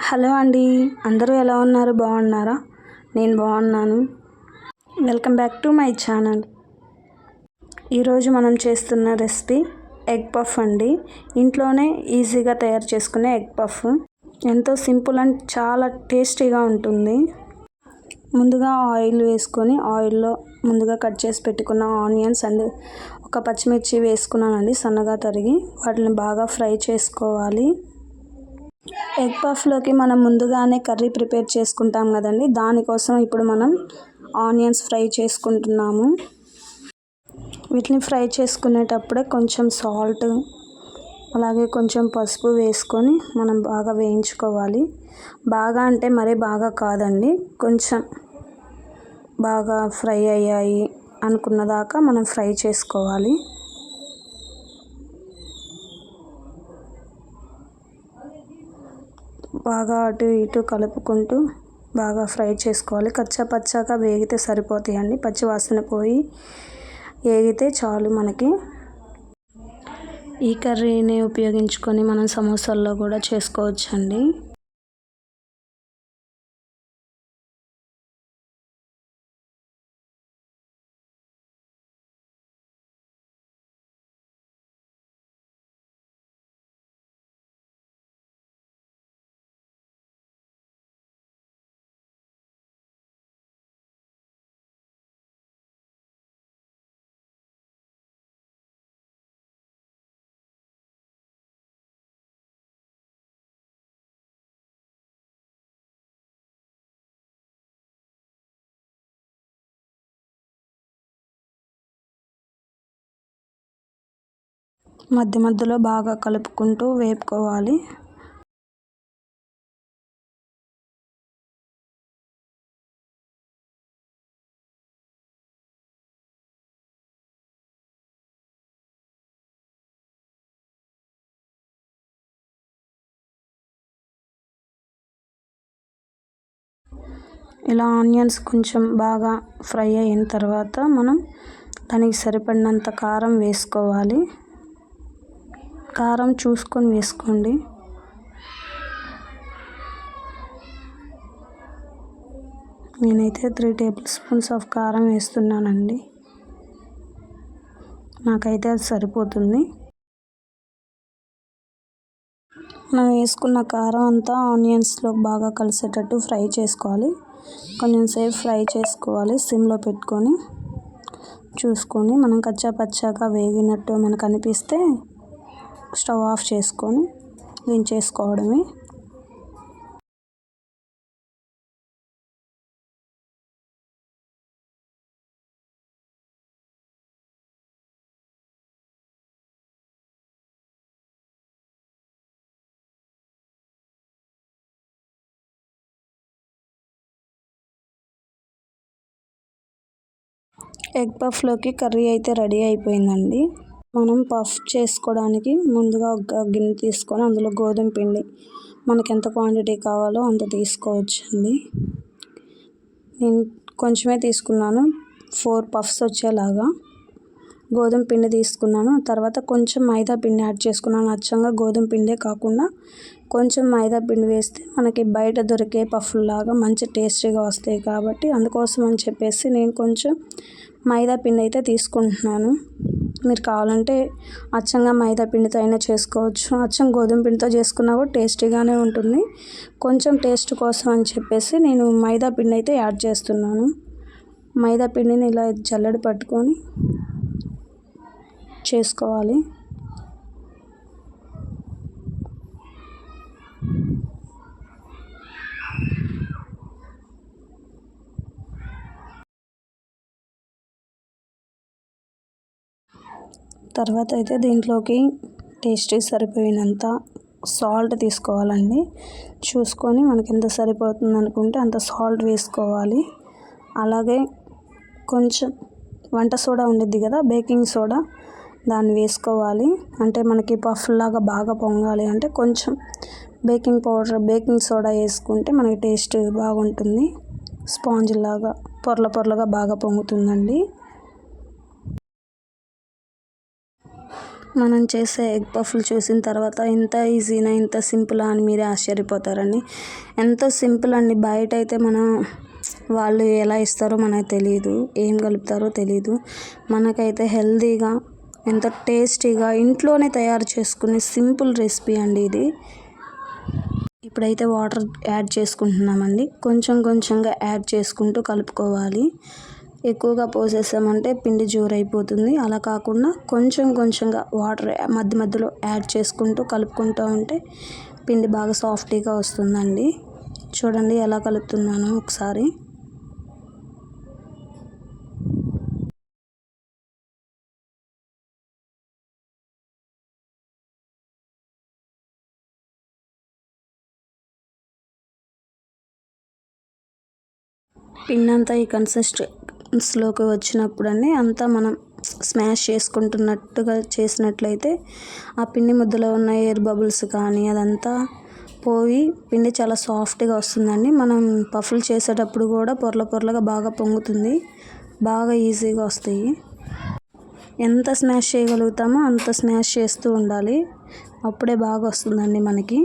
Hello అండి అందరూ ఎలా ఉన్నారు? బాగున్నారా? నేను బాగున్నాను. Welcome back to my channel. ఈరోజు మనం చేస్తున్న రెసిపీ ఎగ్ పఫ్ అండి. ఇంట్లోనే ఈజీగా తయారు చేసుకునే ఎగ్ పఫ్. ఎంతో సింపుల్ అండ్ చాలా టేస్టీగా ఉంటుంది. ముందుగా ఆయిల్ వేసుకొని ఆయిల్లో ముందుగా కట్ చేసి పెట్టుకున్న ఆనియన్స్ అండ్ ఒక పచ్చిమిర్చి వేసుకున్నానండి సన్నగా తరిగి. వాటిని బాగా ఫ్రై చేసుకోవాలి. ఎగ్ పఫ్లోకి మనం ముందుగానే కర్రీ ప్రిపేర్ చేసుకుంటాం కదండి. దానికోసం ఇప్పుడు మనం ఆనియన్స్ ఫ్రై చేసుకుంటున్నాము. వీటిని ఫ్రై చేసుకునేటప్పుడే కొంచెం సాల్ట్ అలాగే కొంచెం పసుపు వేసుకొని మనం బాగా వేయించుకోవాలి. బాగా అంటే మరీ బాగా కాదండి. కొంచెం బాగా ఫ్రై అయ్యాయి అనుకున్నదాకా మనం ఫ్రై చేసుకోవాలి. బాగా అటు ఇటు కలుపుకుంటూ బాగా ఫ్రై చేసుకోవాలి. కచ్చా పచ్చాగా వేగితే సరిపోతాయండి పచ్చి వాసన పోయి వేగితే చాలు మనకి. ఈ కర్రీని ఉపయోగించుకొని మనం సమోసాల్లో కూడా చేసుకోవచ్చండి. మధ్య మధ్యలో బాగా కలుపుకుంటూ వేపుకోవాలి. ఇలా ఆనియన్స్ కొంచెం బాగా ఫ్రై అయిన తర్వాత మనం దానికి సరిపడినంత కారం వేసుకోవాలి. కారం చూసుకొని వేసుకోండి. నేనైతే త్రీ టేబుల్ స్పూన్స్ ఆఫ్ కారం వేస్తున్నానండి. నాకైతే అది సరిపోతుంది. మనం వేసుకున్న కారం అంతా ఆనియన్స్లో బాగా కలిసేటట్టు ఫ్రై చేసుకోవాలి. కొంచెం సేపు ఫ్రై చేసుకోవాలి సిమ్లో పెట్టుకొని. చూసుకొని మనం కచ్చా పచ్చాగా వేగినట్టు మనకు అనిపిస్తే స్టవ్ ఆఫ్ చేసుకొని దించేసుకోవడమే. ఎగ్ పఫ్లోకి కర్రీ అయితే రెడీ అయిపోయిందండి. మనం పఫ్ చేసుకోవడానికి ముందుగా ఒక గిన్నె తీసుకొని అందులో గోధుమ పిండి మనకి ఎంత క్వాంటిటీ కావాలో అంత తీసుకోవచ్చండి. నేను కొంచెమే తీసుకున్నాను ఫోర్ పఫ్స్ వచ్చేలాగా. గోధుమ పిండి తీసుకున్నాను తర్వాత కొంచెం మైదా పిండి యాడ్ చేసుకున్నాను. అచ్చంగా గోధుమ పిండే కాకుండా కొంచెం మైదా పిండి వేస్తే మనకి బయట దొరికే పఫ్లాగా మంచి టేస్టీగా వస్తాయి కాబట్టి అందుకోసం అని చెప్పేసి నేను కొంచెం మైదా పిండి అయితే తీసుకుంటున్నాను. మీరు కావాలంటే అచ్చంగా మైదా పిండితో అయినా చేసుకోవచ్చు. అచ్చం గోధుమ పిండితో చేసుకున్నా కూడా టేస్టీగానే ఉంటుంది. కొంచెం టేస్ట్ కోసం అని చెప్పేసి నేను మైదా పిండి అయితే యాడ్ చేస్తున్నాను. మైదా పిండిని ఇలా జల్లడి పట్టుకొని చేసుకోవాలి. తర్వాత అయితే దీంట్లోకి టేస్టీ సరిపోయినంత సాల్ట్ తీసుకోవాలండి. చూసుకొని మనకి ఎంత సరిపోతుంది అనుకుంటే అంత సాల్ట్ వేసుకోవాలి. అలాగే కొంచెం వంట సోడా ఉండిద్ది కదా బేకింగ్ సోడా దాన్ని వేసుకోవాలి. అంటే మనకి పఫ్ లాగా బాగా పొంగాలి అంటే కొంచెం బేకింగ్ పౌడర్ బేకింగ్ సోడా వేసుకుంటే మనకి టేస్ట్ బాగుంటుంది. స్పాంజ్ లాగా పొరల పొరలుగా బాగా పొంగుతుందండి. మనం చేసే ఎగ్ పఫ్లు చూసిన తర్వాత ఇంత ఈజీనా ఇంత సింపులా అని మీరే ఆశ్చర్యపోతారండి. ఎంతో సింపుల్ అండి. బయట అయితే మనం వాళ్ళు ఎలా ఇస్తారో మనకు తెలియదు ఏం కలుపుతారో తెలియదు మనకైతే హెల్తీగా ఎంత టేస్టీగా ఇంట్లోనే తయారు చేసుకునే సింపుల్ రెసిపీ అండి ఇది. ఇప్పుడైతే వాటర్ యాడ్ చేసుకుంటున్నామండి. కొంచెం కొంచెంగా యాడ్ చేసుకుంటూ కలుపుకోవాలి. ఎక్కువగా పోసేసామంటే పిండి జోరైపోతుంది. అలా కాకుండా కొంచెం కొంచెంగా వాటర్ మధ్య మధ్యలో యాడ్ చేసుకుంటూ కలుపుకుంటూ ఉంటే పిండి బాగా సాఫ్టీగా వస్తుందండి. చూడండి ఎలా కలుపుతున్నాను ఒకసారి. పిండి అంతా ఈ కన్సిస్టెన్స్లోకి వచ్చినప్పుడన్నీ అంతా మనం స్మాష్ చేసుకుంటున్నట్టుగా చేసినట్లయితే ఆ పిండి ముద్దలో ఉన్న ఎయిర్ బబుల్స్ కానీ అదంతా పోయి పిండి చాలా సాఫ్ట్గా వస్తుందండి. మనం పఫ్లు చేసేటప్పుడు కూడా పొరల పొరలుగా బాగా పొంగుతుంది. బాగా ఈజీగా వస్తాయి. ఎంత స్మాష్ చేయగలుగుతామో అంత స్మాష్ చేస్తూ ఉండాలి. అప్పుడే బాగా వస్తుందండి మనకి.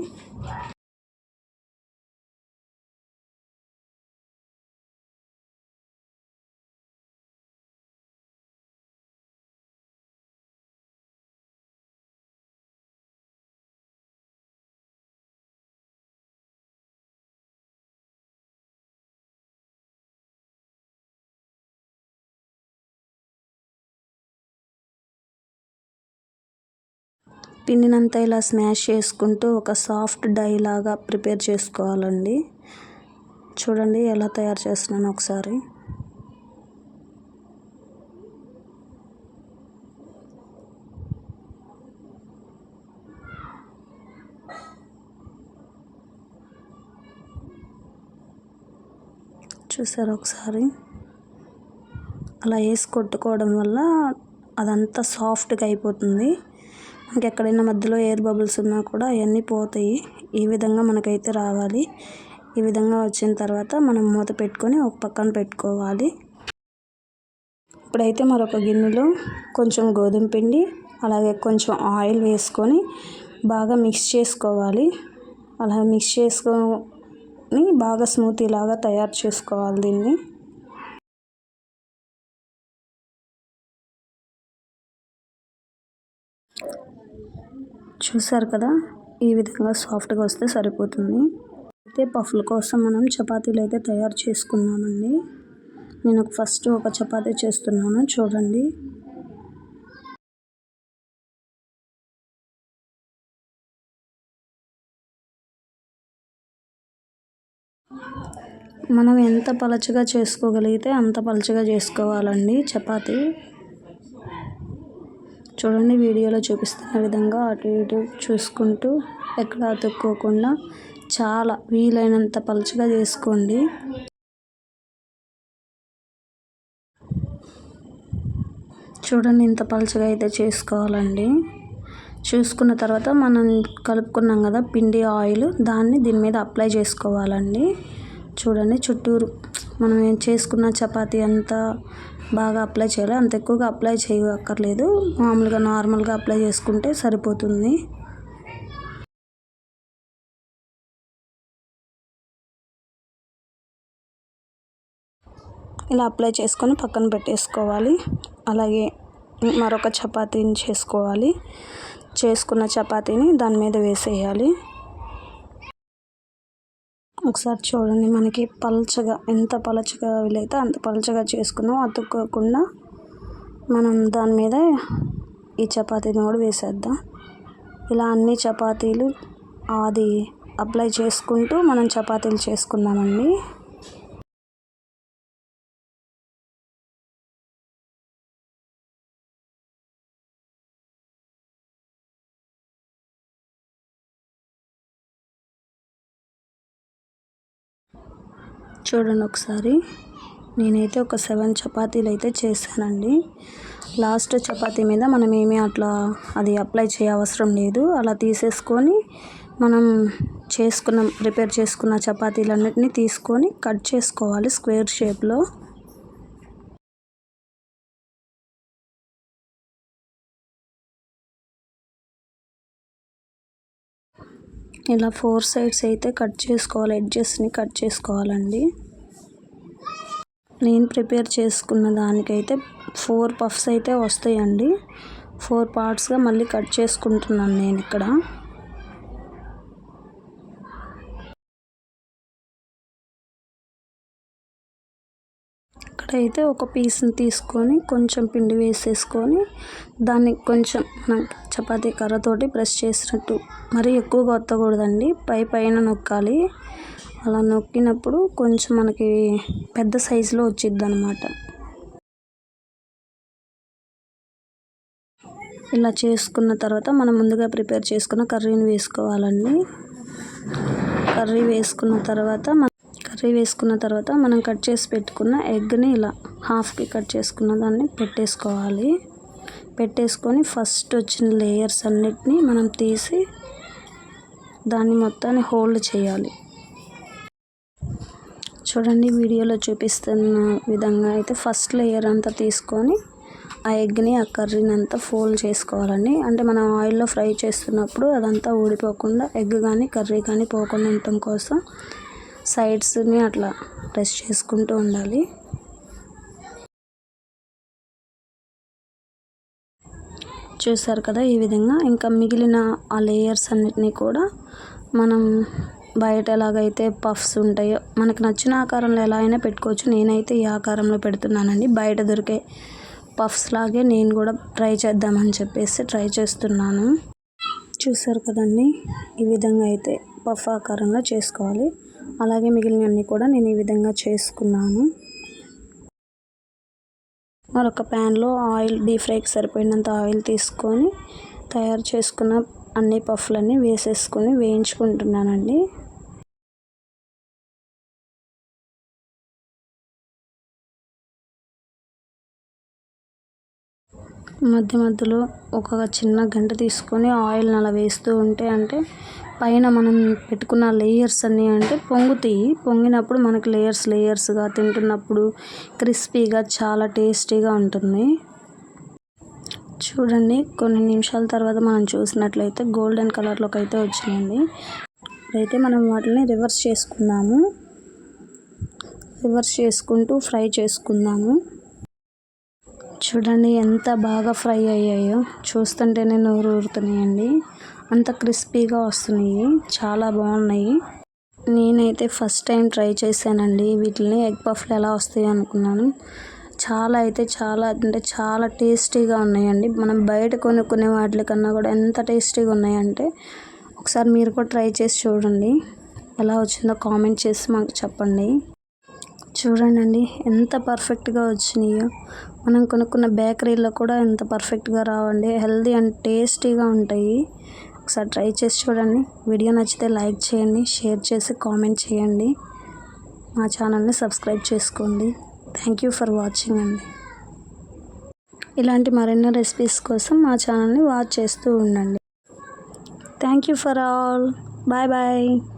పిండినంతా ఇలా స్మాష్ చేసుకుంటూ ఒక సాఫ్ట్ డై లాగా ప్రిపేర్ చేసుకోవాలండి. చూడండి ఎలా తయారు చేస్తున్నాను ఒకసారి. చూసారు ఒకసారి? అలా వేసి కొట్టుకోవడం వల్ల అదంతా సాఫ్ట్గా అయిపోతుంది. మనకి ఎక్కడైనా మధ్యలో ఎయిర్ బబుల్స్ ఉన్నా కూడా అవన్నీ పోతాయి. ఈ విధంగా మనకైతే రావాలి. ఈ విధంగా వచ్చిన తర్వాత మనం మూత పెట్టుకొని ఒక పక్కన పెట్టుకోవాలి. ఇప్పుడైతే మరొక గిన్నెలో కొంచెం గోధుమ పిండి అలాగే కొంచెం ఆయిల్ వేసుకొని బాగా మిక్స్ చేసుకోవాలి. అలా మిక్స్ చేసుకొని బాగా స్మూతీ లాగా తయారు చేసుకోవాలి దీన్ని. చూసారు కదా? ఈ విధంగా సాఫ్ట్గా వస్తే సరిపోతుంది. అయితే పఫ్ల కోసం మనం చపాతీలు అయితే తయారు చేసుకున్నామండి. నేను ఫస్ట్ ఒక చపాతీ చేస్తున్నాను. చూడండి. మనం ఎంత పలచగా చేసుకోగలిగితే అంత పలచగా చేసుకోవాలండి చపాతీ. చూడండి వీడియోలో చూపిస్తున్న విధంగా అటు ఇటు చూసుకుంటూ ఎక్కడ అతుక్కోకుండా చాలా వీలైనంత పలుచగా చేసుకోండి. చూడండి ఇంత పలుచగా అయితే చేసుకోవాలండి. చూసుకున్న తర్వాత మనం కలుపుకున్నాం కదా పిండి ఆయిల్ దాన్ని దీని మీద అప్లై చేసుకోవాలండి. చూడండి చుట్టూరు మనం ఏం చేసుకున్న చపాతీ అంతా బాగా అప్లై చేయాలి. అంత ఎక్కువగా అప్లై చేయక్కర్లేదు. మామూలుగా నార్మల్గా అప్లై చేసుకుంటే సరిపోతుంది. ఇలా అప్లై చేసుకొని పక్కన పెట్టేసుకోవాలి. అలాగే మరొక చపాతీని చేసుకోవాలి. చేసుకున్న చపాతీని దాని మీద వేసేయాలి. ఒకసారి చూడండి. మనకి పలచగా ఎంత పలచగా వీలైతే అంత పలచగా చేసుకుందాం. అతుక్కోకుండా మనం దాని మీద ఈ చపాతీని కూడా వేసేద్దాం. ఇలా అన్ని చపాతీలు అది అప్లై చేసుకుంటూ మనం చపాతీలు చేసుకుందామండి. చూడండి ఒకసారి. నేనైతే ఒక సెవెన్ చపాతీలు అయితే చేశానండి. లాస్ట్ చపాతీ మీద మనం ఏమీ అట్లా అది అప్లై చేయ అవసరం లేదు. అలా తీసేసుకొని మనం చేసుకున్న ప్రిపేర్ చేసుకున్న చపాతీలన్నిటిని తీసుకొని కట్ చేసుకోవాలి స్క్వేర్ షేప్లో. ఇలా ఫోర్ సైడ్స్ అయితే కట్ చేసుకోవాలి ఎడ్జెస్ని కట్ చేసుకోవాలండి. నేను ప్రిపేర్ చేసుకున్న దానికైతే ఫోర్ పఫ్స్ అయితే వస్తాయండి. ఫోర్ పార్ట్స్గా మళ్ళీ కట్ చేసుకుంటున్నాను నేను ఇక్కడ. ఇక్కడైతే ఒక పీస్ని తీసుకొని కొంచెం పిండి వేసేసుకొని దాన్ని కొంచెం మనం చపాతీ కర్రతోటి ప్రెస్ చేసినట్టు మరీ ఎక్కువగా ఒత్తకూడదండి పై పైన నొక్కాలి. అలా నొక్కినప్పుడు కొంచెం మనకి పెద్ద సైజులో వచ్చిద్ది అనమాట ఇలా చేసుకున్న తర్వాత మనం ముందుగా ప్రిపేర్ చేసుకున్న కర్రీని వేసుకోవాలండి. కర్రీ వేసుకున్న తర్వాత కర్రీ వేసుకున్న తర్వాత మనం కట్ చేసి పెట్టుకున్న ఎగ్ని ఇలా హాఫ్కి కట్ చేసుకున్న దాన్ని పెట్టేసుకోవాలి. పెట్టేసుకొని ఫస్ట్ వచ్చిన లేయర్స్ అన్నిటినీ మనం తీసి దాన్ని మొత్తాన్ని హోల్డ్ చేయాలి. చూడండి వీడియోలో చూపిస్తున్న విధంగా అయితే ఫస్ట్ లేయర్ అంతా తీసుకొని ఆ ఎగ్ని ఆ కర్రీని అంతా ఫోల్డ్ చేసుకోవాలండి. అంటే మనం ఆయిల్లో ఫ్రై చేస్తున్నప్పుడు అదంతా ఊడిపోకుండా ఎగ్ కానీ కర్రీ కానీ పోకుండా ఉండటం కోసం సైడ్స్ని అట్లా ప్రెస్ చేసుకుంటూ ఉండాలి. చూసారు కదా ఈ విధంగా ఇంకా మిగిలిన ఆ లేయర్స్ అన్నిటినీ కూడా మనం బయట ఎలాగైతే పఫ్స్ ఉంటాయో మనకు నచ్చిన ఆకారంలో ఎలా అయినా పెట్టుకోవచ్చు. నేనైతే ఈ ఆకారంలో పెడుతున్నానండి. బయట దొరికే పఫ్స్ లాగే నేను కూడా ట్రై చేద్దామని చెప్పేసి ట్రై చేస్తున్నాను. చూసారు కదండి? ఈ విధంగా అయితే పఫ్ ఆకారంలో చేసుకోవాలి. అలాగే మిగిలినవన్నీ కూడా నేను ఈ విధంగా చేసుకున్నాను. మరొక ప్యాన్లో ఆయిల్ డీప్ ఫ్రైకి సరిపోయినంత ఆయిల్ తీసుకొని తయారు చేసుకున్న అన్ని పఫ్లన్నీ వేసేసుకొని వేయించుకుంటున్నానండి. మధ్య మధ్యలో ఒక చిన్న గంట తీసుకొని ఆయిల్ని అలా వేస్తూ ఉంటే అంటే పైన మనం పెట్టుకున్న లేయర్స్ అన్నీ అంటే పొంగుతాయి. పొంగినప్పుడు మనకి లేయర్స్ లేయర్స్గా తింటున్నప్పుడు క్రిస్పీగా చాలా టేస్టీగా ఉంటుంది. చూడండి కొన్ని నిమిషాల తర్వాత మనం చూసినట్లయితే గోల్డెన్ కలర్లోకి అయితే వచ్చిందండి. అయితే మనం వాటిని రివర్స్ చేసుకుందాము. రివర్స్ చేసుకుంటూ ఫ్రై చేసుకుందాము. చూడండి ఎంత బాగా ఫ్రై అయ్యాయో. చూస్తుంటేనే నోరు ఊరుతున్నాయండి అంత క్రిస్పీగా వస్తున్నాయి. చాలా బాగున్నాయి. నేనైతే ఫస్ట్ టైం ట్రై చేశానండి. వీటిని ఎగ్ పఫ్లు ఎలా వస్తాయి అనుకున్నాను. చాలా అయితే చాలా అంటే చాలా టేస్టీగా ఉన్నాయండి. మనం బయట కొనుక్కునే వాటి కన్నా కూడా ఎంత టేస్టీగా ఉన్నాయంటే ఒకసారి మీరు కూడా ట్రై చేసి చూడండి. ఎలా వచ్చిందో కామెంట్ చేసి మాకు చెప్పండి. చూడండి ఎంత పర్ఫెక్ట్గా వచ్చినాయో. మనం కొనుక్కున్న బేకరీలో కూడా ఎంత పర్ఫెక్ట్గా రావండి. హెల్దీ అండ్ టేస్టీగా ఉంటాయి. ఒకసారి ట్రై చేసి చూడండి. వీడియో నచ్చితే లైక్ చేయండి షేర్ చేసి కామెంట్ చేయండి. మా ఛానల్ని సబ్స్క్రైబ్ చేసుకోండి. థ్యాంక్ యూ ఫర్ వాచింగ్ అండి. ఇలాంటి మరెన్నో రెసిపీస్ కోసం మా ఛానల్ని వాచ్ చేస్తూ ఉండండి. Thank you for all. Bye bye.